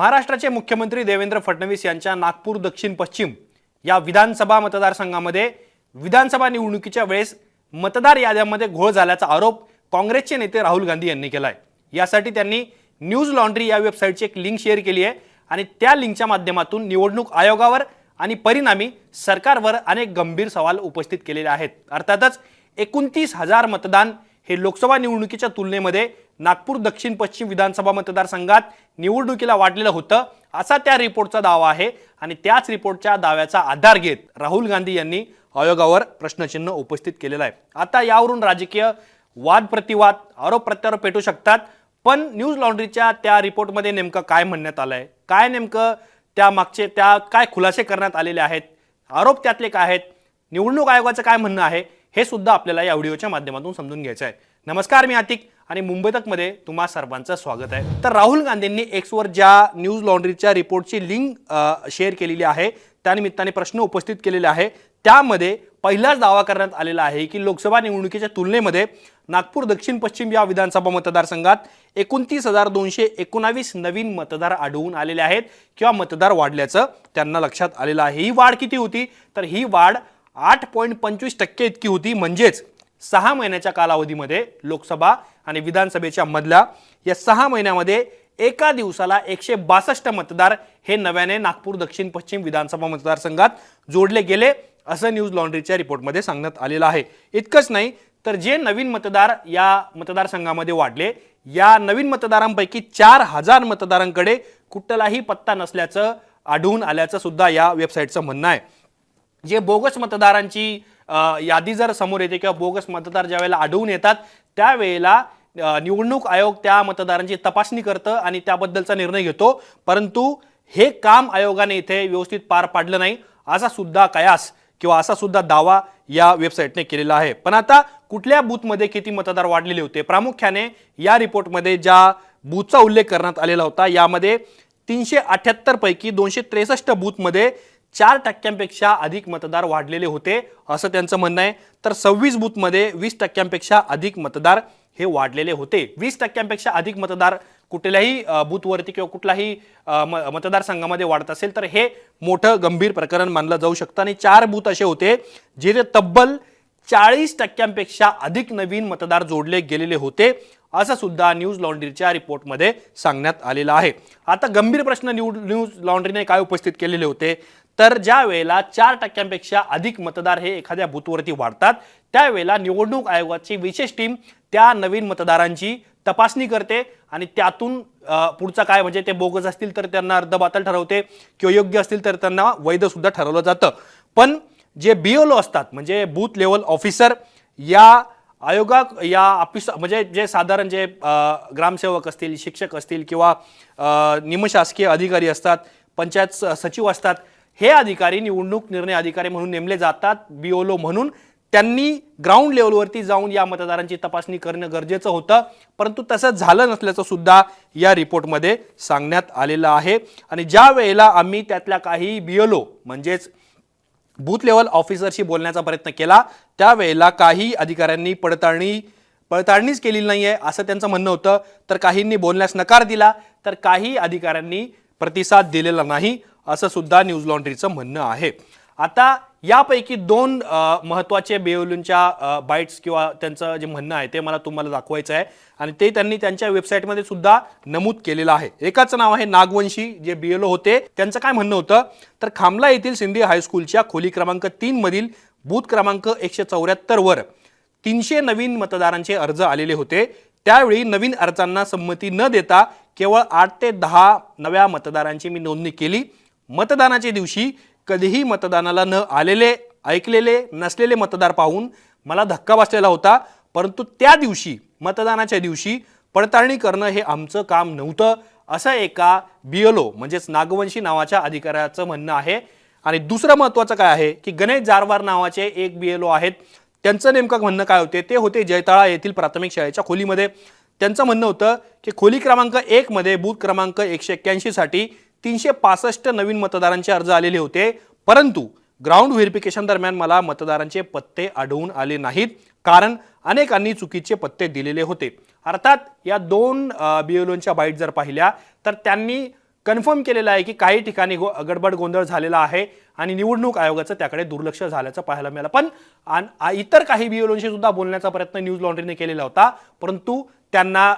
महाराष्ट्राचे मुख्यमंत्री देवेंद्र फडणवीस यांच्या नागपूर दक्षिण पश्चिम या विधानसभा मतदारसंघामध्ये विधानसभा निवडणुकीच्या वेळेस मतदार याद्यांमध्ये घोळ झाल्याचा आरोप काँग्रेसचे नेते राहुल गांधी यांनी केला आहे यासाठी त्यांनी न्यूज लॉन्ड्री या वेबसाईटची एक लिंक शेअर केली आहे आणि त्या लिंकच्या माध्यमातून निवडणूक आयोगावर आणि परिणामी सरकारवर अनेक गंभीर सवाल उपस्थित केलेले आहेत. अर्थातच एकोणतीस हजार मतदान हे लोकसभा निवडणुकीच्या तुलनेमध्ये नागपूर दक्षिण पश्चिम विधानसभा मतदारसंघात निवडणुकीला वाढलेलं होतं. असा त्या रिपोर्टचा दावा आहे आणि त्याच रिपोर्टच्या दाव्याचा आधार घेत राहुल गांधी यांनी आयोगावर प्रश्नचिन्ह उपस्थित केलेलं आहे. आता यावरून राजकीय वाद प्रतिवाद आरोप प्रत्यारोप पेटू शकतात पण न्यूज लॉन्ड्रीच्या त्या रिपोर्टमध्ये नेमकं काय म्हणण्यात आलं आहे काय नेमकं त्या मागचे त्या काय खुलासे करण्यात आलेले आहेत? आरोप त्यातले काय आहेत? निवडणूक आयोगाचं काय म्हणणं आहे? हे सुद्धा आपल्याला या व्हिडिओच्या माध्यमातून समजून घ्यायचं आहे. नमस्कार मी आतिक आणि मुंबई तकमध्ये तुम्हा सर्वांचं स्वागत आहे. तर राहुल गांधींनी एक्सवर ज्या न्यूज लॉन्ड्रीच्या रिपोर्टची लिंक शेअर केलेली आहे त्यानिमित्ताने प्रश्न उपस्थित केलेले आहे. त्यामध्ये पहिलाच दावा करण्यात आलेला आहे की लोकसभा निवडणुकीच्या तुलनेमध्ये नागपूर दक्षिण पश्चिम या विधानसभा मतदारसंघात एकोणतीस हजार दोनशे एकोणावीस नवीन मतदार आढळून आलेले आहेत किंवा मतदार वाढल्याचं त्यांना लक्षात आलेलं आहे. ही वाढ किती होती? तर ही वाढ आठ पॉईंट पंचवीस टक्के इतकी होती. म्हणजेच सहा महिन्याच्या कालावधीमध्ये लोकसभा आणि विधानसभेच्या मधल्या या सहा महिन्यामध्ये एका दिवसाला एकशे बासष्ट मतदार हे नव्याने नागपूर दक्षिण पश्चिम विधानसभा मतदारसंघात जोडले गेले असं न्यूज लॉन्ड्रीच्या रिपोर्टमध्ये सांगण्यात आलेलं आहे. इतकंच नाही तर जे नवीन मतदार या मतदारसंघामध्ये वाढले या नवीन मतदारांपैकी चार हजार मतदारांकडे कुठलाही पत्ता नसल्याचं आढळून आल्याचं सुद्धा या वेबसाईटचं म्हणणं आहे. जे बोगस मतदारांची यादी जर समोर येते किंवा बोगस मतदार ज्या वेळेला आढळून येतात त्यावेळेला निवडणूक आयोग त्या मतदारांची तपासणी करतं आणि त्याबद्दलचा निर्णय घेतो. परंतु हे काम आयोगाने इथे व्यवस्थित पार पाडलं नाही. असा सुद्धा कयास किंवा असा सुद्धा दावा या वेबसाईटने केलेला आहे. पण आता कुठल्या बूथमध्ये किती मतदार वाढलेले होते? प्रामुख्याने या रिपोर्टमध्ये ज्या बूथचा उल्लेख करण्यात आलेला होता यामध्ये तीनशे अठ्ठ्याहत्तरपैकी दोनशे त्रेसष्ट बूथमध्ये चार टक्क्यांपेक्षा अधिक मतदार वाढलेले होते असं त्यांचं म्हणणं आहे. तर सव्वीस बूथमध्ये वीस टक्क्यांपेक्षा अधिक मतदार हे वाढलेले होते. वीस टक्क्यांपेक्षा अधिक मतदार कुठल्याही बूथवरती किंवा कुठलाही म- मतदारसंघामध्ये वाढत असेल तर हे मोठं गंभीर प्रकरण मानलं जाऊ शकतं. आणि चार बूथ असे होते जिथे तब्बल चाळीस टक्क्यांपेक्षा अधिक नवीन मतदार जोडले गेलेले होते असं सुद्धा न्यूज लॉन्ड्रीच्या रिपोर्टमध्ये सांगण्यात आलेलं आहे. आता गंभीर प्रश्न न्यू न्यूज लॉन्ड्रीने काय उपस्थित केलेले होते? तर ज्या वेळेला चार टक्क्यांपेक्षा अधिक मतदार हे एखाद्या बूथवरती वाढतात त्यावेळेला निवडणूक आयोगाची विशेष टीम त्या नवीन मतदारांची तपासणी करते आणि त्यातून पुढचं पुढचा काय म्हणजे ते बोगस असतील तर त्यांना अर्धबातल ठरवते किंवा योग्य असतील तर त्यांना वैध सुद्धा ठरवलं जातं. पण जे बी बीओलो असतात म्हणजे बूथ लेवल ऑफिसर या आयोगा या ऑफिस म्हणजे जे साधारण जे ग्रामसेवक असतील शिक्षक असतील किंवा निमशासकीय अधिकारी असतात पंचायत स- सचिव असतात हे अधिकारी निवडणूक निर्णय अधिकारी म्हणून नेमले जातात बी बीओलो म्हणून. त्यांनी ग्राउंड लेवलवरती जाऊन या मतदारांची तपासणी करणं गरजेचं होतं परंतु तसं झालं नसल्याचं सुद्धा या रिपोर्टमध्ये सांगण्यात आलेलं आहे. आणि ज्या वेळेला आम्ही त्यातल्या काही बी बीएलओ म्हणजेच बूथ लेवल ऑफिसरशी बोलण्याचा प्रयत्न केला. त्यावेळेला काही अधिकाऱ्यांनी पडताळणी पडताळणीच केलेली नाही आहे असं त्यांचं म्हणणं होतं. तर काहींनी बोलण्यास नकार दिला तर काही अधिकाऱ्यांनी प्रतिसाद दिलेला नाही असं सुद्धा न्यूज लॉन्ड्रीचं म्हणणं आहे. आता यापैकी दोन महत्त्वाचे बेओलूंच्या बाईट्स किंवा त्यांचं जे म्हणणं आहे ते मला तुम्हाला दाखवायचं आहे. आणि ते त्यांनी त्यांच्या वेबसाईटमध्ये सुद्धा नमूद केलेलं आहे. एकाचं नाव आहे नागवंशी जे बीएलओ होते. त्यांचं काय म्हणणं होतं? तर खामला येथील सिंधी हायस्कूलच्या खोली क्रमांक तीन मधील बूथ क्रमांक एकशे चौऱ्याहत्तर वर तीनशे नवीन मतदारांचे अर्ज आलेले होते. त्यावेळी नवीन अर्जांना संमती न देता केवळ आठ ते दहा नव्या मतदारांची मी नोंदणी केली. मतदानाच्या दिवशी कधीही मतदानाला न आलेले ऐकलेले नसलेले मतदार पाहून मला धक्का बसलेला होता. परंतु त्या दिवशी मतदानाच्या दिवशी पडताळणी करणं हे आमचं काम नव्हतं. असं एका बीएलओ म्हणजेच नागवंशी नावाच्या अधिकाऱ्याचं म्हणणं आहे. आणि दुसरं महत्त्वाचं काय आहे की गणेश जारवार नावाचे एक बीएलओ आहेत. त्यांचं नेमकं म्हणणं काय होते? ते होते जयताळा येथील प्राथमिक शाळेच्या खोलीमध्ये. त्यांचं म्हणणं होतं की खोली क्रमांक एकमध्ये बूथ क्रमांक एकशे एक्क्याऐंशीसाठी तीनशे पासष्ट नवीन मतदारांचे अर्ज आलेले होते परंतु ग्राउंड व्हेरिफिकेशन दरम्यान मला मतदारांचे पत्ते आढळून आले नाहीत कारण अनेकांनी चुकीचे पत्ते दिलेले होते. अर्थात या दोन बीएलओंच्या बाईट जर पाहिल्या तर त्यांनी कन्फर्म केलेलं आहे की काही ठिकाणी गो गडबड गोंधळ झालेला आहे आणि निवडणूक आयोगाचं त्याकडे दुर्लक्ष झाल्याचं पाहायला मिळालं. पण आन- इतर काही बिओलोंशी सुद्धा बोलण्याचा प्रयत्न न्यूज लॉन्ड्रीने केलेला होता परंतु त्यांना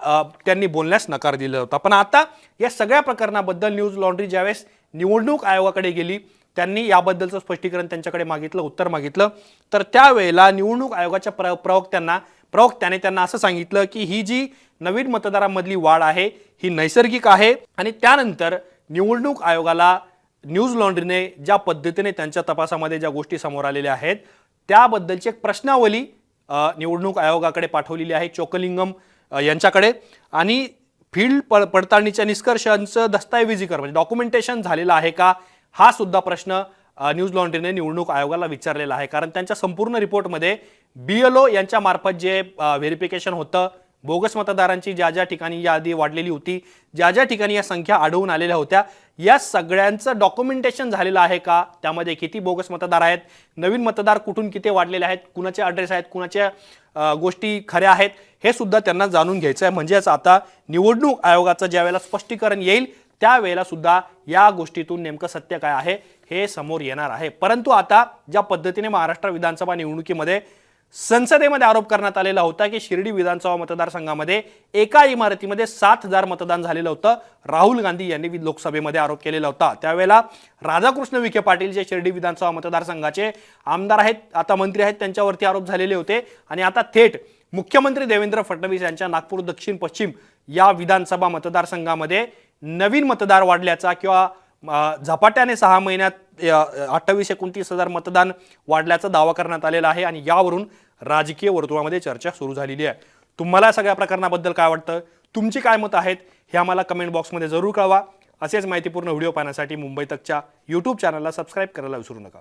त्यांनी बोलण्यास नकार दिला होता. पण आता या सगळ्या प्रकरणाबद्दल न्यूज लॉन्ड्री ज्यावेळेस निवडणूक आयोगाकडे गेली त्यांनी याबद्दलचं स्पष्टीकरण त्यांच्याकडे मागितलं उत्तर मागितलं. तर त्यावेळेला निवडणूक आयोगाच्या प्र प्रवक्त्यांना प्रवक्त्याने त्यांना असं सांगितलं की ही जी नवीन मतदारांमधली वाढ आहे ही नैसर्गिक आहे आणि त्यानंतर निवडणूक आयोगाला न्यूज लॉन्ड्रीने ज्या पद्धतीने त्यांच्या तपासामध्ये ज्या गोष्टी समोर आलेल्या आहेत त्याबद्दलची एक प्रश्नावली निवडणूक आयोगाकडे पाठवलेली आहे चोकलिंगम यांच्याकडे. आणि फील्ड प पडताळणीच्या निष्कर्षांचं दस्तऐवजीकरण म्हणजे डॉक्युमेंटेशन झालेलं आहे का हा सुद्धा प्रश्न न्यूज लॉन्ड्रीने निवडणूक आयोगाला विचारलेला आहे. कारण त्यांच्या संपूर्ण रिपोर्टमध्ये बी एल ओ यांच्या मार्फत जे व्हेरिफिकेशन होतं बोगस मतदारांची ज्या ज्या ठिकाणी यादी वाढलेली होती ज्या ज्या ठिकाणी या संख्या आढळून आलेल्या होत्या या सगळ्यांचं डॉक्युमेंटेशन झालेलं आहे का? त्यामध्ये किती बोगस मतदार आहेत? नवीन मतदार कुठून किती वाढलेले आहेत? कुणाचे ॲड्रेस आहेत? कुणाच्या गोष्टी खऱ्या आहेत? हे सुद्धा त्यांना जाणून घ्यायचं आहे म्हणजेच आता निवडणूक आयोगाचं ज्यावेळेला स्पष्टीकरण येईल त्यावेळेला सुद्धा या गोष्टीतून नेमकं सत्य काय आहे? हे समोर येणार आहे. परंतु आता ज्या पद्धतीने महाराष्ट्र विधानसभा निवडणुकीमध्ये संसदेमध्ये आरोप करण्यात आलेला होता की शिर्डी विधानसभा मतदारसंघामध्ये एका इमारतीमध्ये सात हजार मतदान झालेलं होतं. राहुल गांधी यांनी लोकसभेमध्ये आरोप केलेला होता. त्यावेळेला राधाकृष्ण विखे पाटील जे शिर्डी विधानसभा मतदारसंघाचे आमदार आहेत आता मंत्री आहेत त्यांच्यावरती आरोप झालेले होते. आणि आता थेट मुख्यमंत्री देवेंद्र फडणवीस यांच्या नागपूर दक्षिण पश्चिम या विधानसभा मतदारसंघामध्ये नवीन मतदार वाढल्याचा किंवा झपाट्याने सहा महिन्यात अठ्ठावीस एकोणतीस हजार मतदान वाढल्याचा दावा करण्यात आलेला आहे आणि यावरून राजकीय वर्तुळामध्ये चर्चा सुरू झालेली आहे. तुम्हाला सगळ्या प्रकरणाबद्दल काय वाटतं? तुमची काय मतं आहेत? हे आम्हाला कमेंट बॉक्समध्ये जरूर कळवा. असेच माहितीपूर्ण व्हिडिओ पाहण्यासाठी मुंबई तकच्या यूट्यूब चॅनलला सबस्क्राईब करायला विसरू नका.